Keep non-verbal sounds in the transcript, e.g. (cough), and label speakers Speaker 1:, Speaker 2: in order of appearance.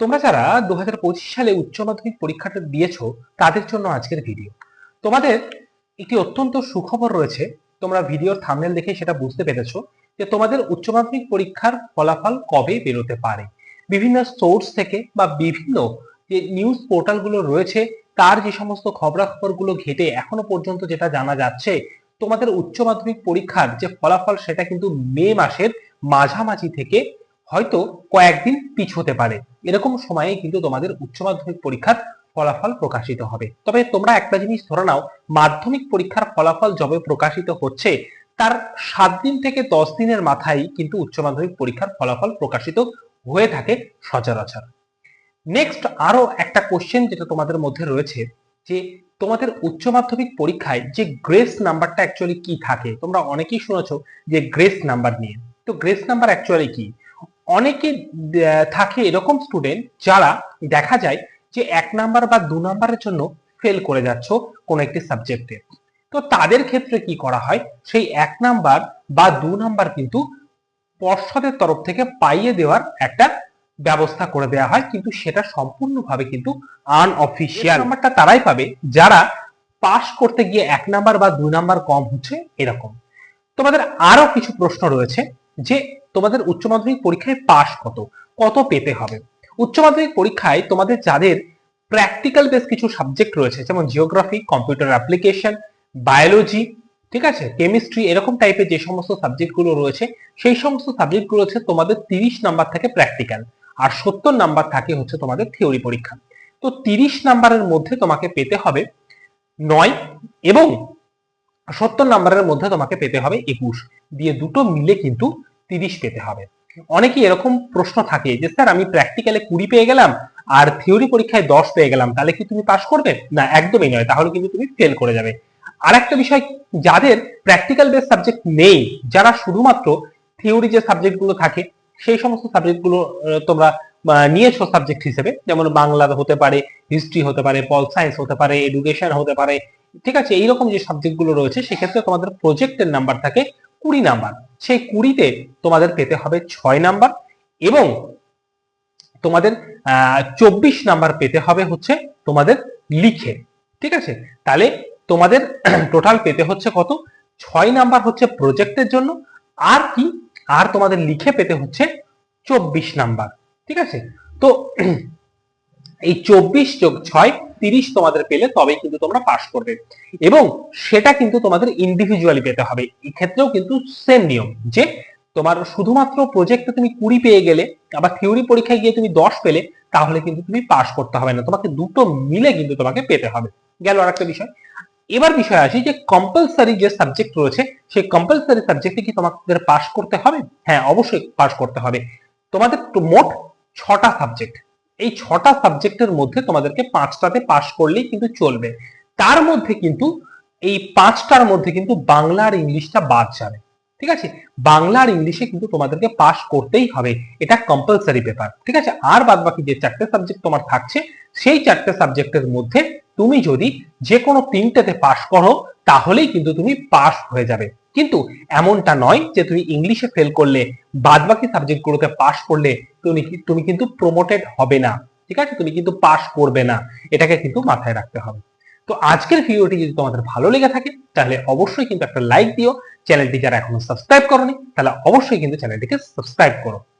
Speaker 1: তোমরা যারা দু হাজার পঁচিশ সালে উচ্চ মাধ্যমিক পরীক্ষাটা দিয়েছ, তাদের জন্য আজকের ভিডিও তোমাদের একটি অত্যন্ত সুখবর রয়েছে, তোমরা ভিডিওর থামনেল দেখে সেটা বুঝতে পেরেছ, যে তোমাদের উচ্চ মাধ্যমিক পরীক্ষার ফলাফল কবে বেরোতে পারে। বিভিন্ন সোর্স থেকে বা বিভিন্ন যে নিউজ পোর্টালগুলো রয়েছে, তার যে সমস্ত খবরাখবরগুলো ঘেটে এখনও পর্যন্ত যেটা জানা যাচ্ছে, তোমাদের উচ্চ মাধ্যমিক পরীক্ষার যে ফলাফল সেটা কিন্তু মে মাসের মাঝামাঝি থেকে হয়তো কয়েকদিন পিছোতে পারে। এরকম সময়ে কিন্তু তোমাদের উচ্চ মাধ্যমিক পরীক্ষার ফলাফল প্রকাশিত হবে। তবে তোমরা একটা জিনিস ধরে নাও, মাধ্যমিক পরীক্ষার ফলাফল যবে প্রকাশিত হচ্ছে, তার সাত দিন থেকে দশ দিনের মাথায় কিন্তু উচ্চ মাধ্যমিক পরীক্ষার ফলাফল প্রকাশিত হয়ে থাকে সচরাচর। নেক্সট আরও একটা কোশ্চেন যেটা তোমাদের মধ্যে রয়েছে, যে তোমাদের উচ্চ মাধ্যমিক পরীক্ষায় যে গ্রেস নাম্বারটা অ্যাকচুয়ালি কি থাকে? তোমরা অনেকেই শুনেছো যে গ্রেস নাম্বার নিয়ে। তো গ্রেস নাম্বার অ্যাকচুয়ালি কি? অনেকে থাকে এরকম স্টুডেন্ট যারা দেখা যায় যে এক নাম্বার বা দু নাম্বারের জন্য ফেল করে যাচ্ছ কোন একটি সাবজেক্টে তো তাদের ক্ষেত্রে কি করা হয়? সেই এক নাম্বার বা দু নাম্বার কিন্তু পর্ষদের তরফ থেকে পাইয়ে দেওয়ার একটা ব্যবস্থা করে দেওয়া হয়। কিন্তু সেটা সম্পূর্ণভাবে কিন্তু আনঅফিসিয়াল নাম্বারটা তারাই পাবে। যারা পাস করতে গিয়ে এক নাম্বার বা দুই নাম্বার কম হচ্ছে এরকম। তোমাদের আরও কিছু প্রশ্ন রয়েছে যে তোমাদের উচ্চ মাধ্যমিক পরীক্ষায় পাস কত? কত পেতে হবে? উচ্চ মাধ্যমিক পরীক্ষায় তোমাদের যাদের প্র্যাকটিক্যাল বেস কিছু সাবজেক্ট রয়েছে, যেমন জিওগ্রাফি কম্পিউটার অ্যাপ্লিকেশন বায়োলজি ঠিক আছে? কেমিস্ট্রি এরকম টাইপের যে সমস্ত সাবজেক্টগুলো রয়েছে, সেই সমস্ত সাবজেক্টগুলো হচ্ছে তোমাদের তিরিশ নাম্বার থাকে প্র্যাকটিক্যাল আর সত্তর নাম্বার থাকে হচ্ছে তোমাদের থিওরি পরীক্ষা। তো তিরিশ নাম্বারের মধ্যে তোমাকে পেতে হবে নয় এবং সত্তর নাম্বারের মধ্যে তোমাকে পেতে হবে একুশ। দিয়ে দুটো মিলে কিন্তু তিরিশ পেতে হবে। অনেকেই এরকম প্রশ্ন থাকে যে, স্যার, আমি প্র্যাকটিক্যালে কুড়ি পেয়ে গেলাম আর থিওরি পরীক্ষায় দশ পেয়ে গেলাম, তাহলে কি তুমি পাশ করবে? না, একদমই নয়, তাহলে কিন্তু তুমি ফেল করে যাবে। আর একটা বিষয়, যাদের প্র্যাকটিক্যাল বেস সাবজেক্ট নেই, যারা শুধুমাত্র থিওরি যে সাবজেক্টগুলো থাকে, সেই সমস্ত সাবজেক্টগুলো তোমরা নিয়েছো সাবজেক্ট হিসেবে, যেমন বাংলা হতে পারে হিস্ট্রি হতে পারে পল সায়েন্স হতে পারে এডুকেশন হতে পারে, ঠিক আছে, এইরকম যে সাবজেক্টগুলো রয়েছে, সেক্ষেত্রে তোমাদের প্রজেক্টের নাম্বার থাকে কুড়ি নাম্বার। সেই কুড়িতে তোমাদের পেতে হবে ছয় নাম্বার এবং তোমাদের চব্বিশ নাম্বার পেতে হবে হচ্ছে তোমাদের লিখে। ঠিক আছে? তাহলে তোমাদের (clears throat) টোটাল পেতে হচ্ছে কত? ছয় নাম্বার হচ্ছে প্রজেক্টের জন্য। আর কি? আর তোমাদের লিখে পেতে হচ্ছে চব্বিশ নাম্বার। ঠিক আছে? তো (clears throat) এই চব্বিশ যোগ ছয় তিরিশ তোমাদের পেলে তবেই কিন্তু তোমরা পাস করবে। এবং সেটা কিন্তু তোমাদের ইন্ডিভিজুয়ালি পেতে হবে। এই ক্ষেত্রেও কিন্তু সেম নিয়ম যে তোমার শুধুমাত্র প্রজেক্টে তুমি কুড়ি পেয়ে গেলে, আবার থিওরি পরীক্ষায় গিয়ে তুমি দশ পেলে, তাহলে কিন্তু তুমি পাস করতে হবে না। তোমাকে দুটো মিলে কিন্তু তোমাকে পেতে হবে। গেল আর একটা বিষয়। এবার বিষয় আসি যে কম্পালসারি যে সাবজেক্ট রয়েছে, সেই কম্পালসারি সাবজেক্টে কি তোমাদের পাস করতে হবে? হ্যাঁ অবশ্যই পাস করতে হবে। তোমাদের মোট ছটা সাবজেক্ট এই ছটা সাবজেক্টের মধ্যে তোমাদেরকে পাঁচটাতে পাশ করলেই কিন্তু চলবে। তার মধ্যে কিন্তু, এই পাঁচটার মধ্যে কিন্তু বাংলা আর ইংলিশটা বাদ যাবে। ঠিক আছে? বাংলা আর ইংলিশে কিন্তু তোমাদেরকে পাস করতেই হবে। এটা কম্পালসারি পেপার ঠিক আছে? আর বাদ বাকি যে চারটে সাবজেক্ট তোমার থাকছে, সেই চারটে সাবজেক্টের মধ্যে তুমি যদি যে কোনো তিনটেতে পাস করো, তাহলেই কিন্তু তুমি পাস হয়ে যাবে। কিন্তু এমনটা নয় যে তুমি ইংলিশে ফেল করলে বাদ বাকি সাবজেক্টগুলোতে পাশ করলে তুমি তুমি কিন্তু প্রমোটেড হবে না। ঠিক আছে? তুমি কিন্তু পাশ করবে না। এটাকে কিন্তু মাথায় রাখতে হবে। তো আজকের ভিডিওটি যদি তোমাদের ভালো লেগে থাকে, তাহলে অবশ্যই কিন্তু একটা লাইক দিও। চ্যানেলটি যারা এখনও সাবস্ক্রাইব করনি, তাহলে অবশ্যই কিন্তু চ্যানেলটিকে সাবস্ক্রাইব করো।